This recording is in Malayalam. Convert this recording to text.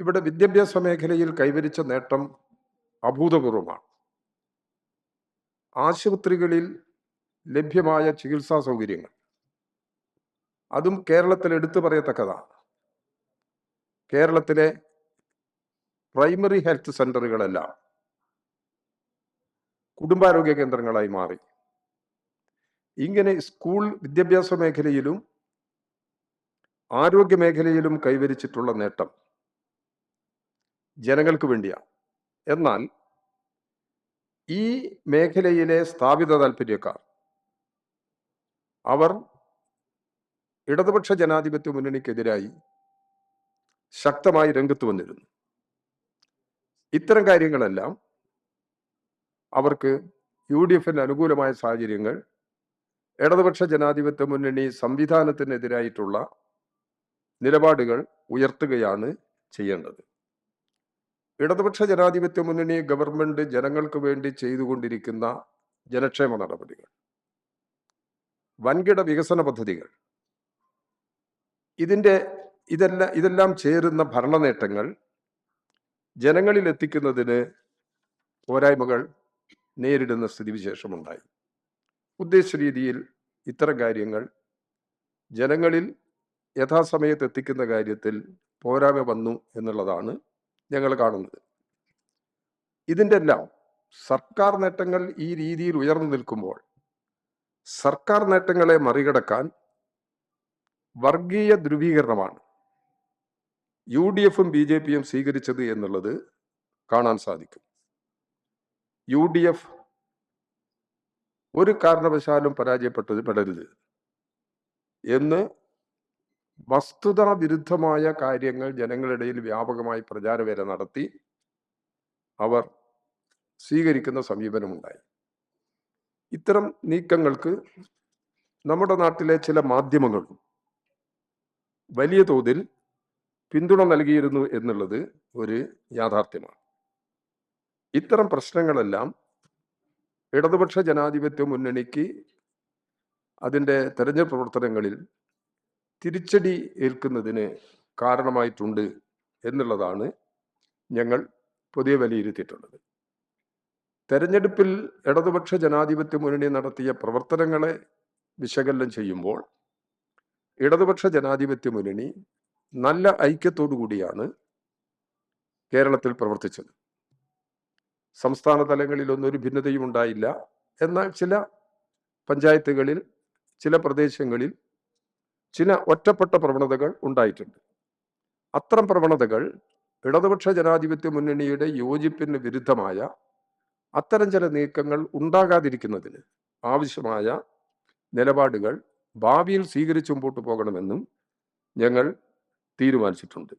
ഇവിടെ വിദ്യാഭ്യാസ മേഖലയിൽ കൈവരിച്ച നേട്ടം അഭൂതപൂർവമാണ്. ആശുപത്രികളിൽ ലഭ്യമായ ചികിത്സാ സൗകര്യങ്ങൾ. അതും കേരളത്തിൽ എടുത്തു പറയത്തക്കതാണ്. കേരളത്തിലെ പ്രൈമറി ഹെൽത്ത് സെന്ററുകളെല്ലാം കുടുംബാരോഗ്യ കേന്ദ്രങ്ങളായി മാറി. ഇങ്ങനെ സ്കൂൾ വിദ്യാഭ്യാസ മേഖലയിലും ആരോഗ്യ മേഖലയിലും കൈവരിച്ചിട്ടുള്ള നേട്ടം ജനങ്ങൾക്ക് വേണ്ടിയാണ് എന്നാൽ ഈ മേഖലയിലെ സ്ഥാപിത താല്പര്യക്കാർ അവർ ഇടതുപക്ഷ ജനാധിപത്യ മുന്നണിക്കെതിരായി ശക്തമായി രംഗത്ത് വന്നിരുന്നു. ഇത്തരം കാര്യങ്ങളെല്ലാം അവർക്ക് യു ഡി എഫിന് അനുകൂലമായ സാഹചര്യങ്ങൾ ഇടതുപക്ഷ ജനാധിപത്യ മുന്നണി സംവിധാനത്തിനെതിരായിട്ടുള്ള നിലപാടുകൾ ഉയർത്തുകയാണ് ചെയ്യേണ്ടത്. ഇടതുപക്ഷ ജനാധിപത്യ മുന്നണി ഗവൺമെന്റ് ജനങ്ങൾക്ക് വേണ്ടി ചെയ്തുകൊണ്ടിരിക്കുന്ന ജനക്ഷേമ നടപടികൾ വൻകിട വികസന പദ്ധതികൾ ഇതിന്റെ ഇതെല്ലാം ഇതെല്ലാം ചേരുന്ന ഭരണ നേട്ടങ്ങൾ ജനങ്ങളിൽ എത്തിക്കുന്നതിന് പോരായ്മകൾ നേരിടുന്ന സ്ഥിതിവിശേഷമുണ്ടായി. ഉദ്ദേശ രീതിയിൽ ഇത്തരം കാര്യങ്ങൾ ജനങ്ങളിൽ യഥാസമയത്ത് എത്തിക്കുന്ന കാര്യത്തിൽ പോരായ്മ വന്നു എന്നുള്ളതാണ് ഞങ്ങൾ കാണുന്നത്. ഇതിന്റെ എല്ലാം സർക്കാർ നേട്ടങ്ങൾ ഈ രീതിയിൽ ഉയർന്നു നിൽക്കുമ്പോൾ സർക്കാർ നേട്ടങ്ങളെ മറികടക്കാൻ വർഗീയ ധ്രുവീകരണമാണ് യു ഡി എഫും ബി ജെ പിയും സ്വീകരിച്ചത് എന്നുള്ളത് കാണാൻ സാധിക്കും. യു ഡി എഫ് ഒരു കാരണവശാലും പരാജയപ്പെട്ടത് പെടരുത് എന്ന് വസ്തുതാ വിരുദ്ധമായ കാര്യങ്ങൾ ജനങ്ങളിടയിൽ വ്യാപകമായി പ്രചാരവേല നടത്തി അവർ സ്വീകരിക്കുന്ന സമീപനമുണ്ടായി. ഇത്തരം നീക്കങ്ങൾക്ക് നമ്മുടെ നാട്ടിലെ ചില മാധ്യമങ്ങളും വലിയ തോതിൽ പിന്തുണ നൽകിയിരുന്നു എന്നുള്ളത് ഒരു യാഥാർത്ഥ്യമാണ്. ഇത്തരം പ്രശ്നങ്ങളെല്ലാം ഇടതുപക്ഷ ജനാധിപത്യ മുന്നണിക്ക് അതിന്റെ തെരഞ്ഞെടുപ്പ് പ്രവർത്തനങ്ങളിൽ തിരിച്ചടി ഏൽക്കുന്നതിന് കാരണമായിട്ടുണ്ട് എന്നുള്ളതാണ് ഞങ്ങൾ പുതിയ വിലയിരുത്തിയിട്ടുള്ളത്. തെരഞ്ഞെടുപ്പിൽ ഇടതുപക്ഷ ജനാധിപത്യ മുന്നണി നടത്തിയ പ്രവർത്തനങ്ങളെ വിശകലനം ചെയ്യുമ്പോൾ ഇടതുപക്ഷ ജനാധിപത്യ മുന്നണി നല്ല ഐക്യത്തോടു കൂടിയാണ് കേരളത്തിൽ പ്രവർത്തിച്ചത്. സംസ്ഥാന തലങ്ങളിലൊന്നും ഒരു ഭിന്നതയും ഉണ്ടായില്ല. എന്നാൽ ചില പഞ്ചായത്തുകളിൽ ചില പ്രദേശങ്ങളിൽ ചില ഒറ്റപ്പെട്ട പ്രവണതകൾ ഉണ്ടായിട്ടുണ്ട്. അത്തരം പ്രവണതകൾ ഇടതുപക്ഷ ജനാധിപത്യ മുന്നണിയുടെ യോജിപ്പിന് വിരുദ്ധമായ അത്തരം ചില നീക്കങ്ങൾ ഉണ്ടാകാതിരിക്കുന്നതിന് ആവശ്യമായ നിലപാടുകൾ ഭാവിയിൽ സ്വീകരിച്ചു മുമ്പോട്ട് പോകണമെന്നും ഞങ്ങൾ തീരുമാനിച്ചിട്ടുണ്ട്.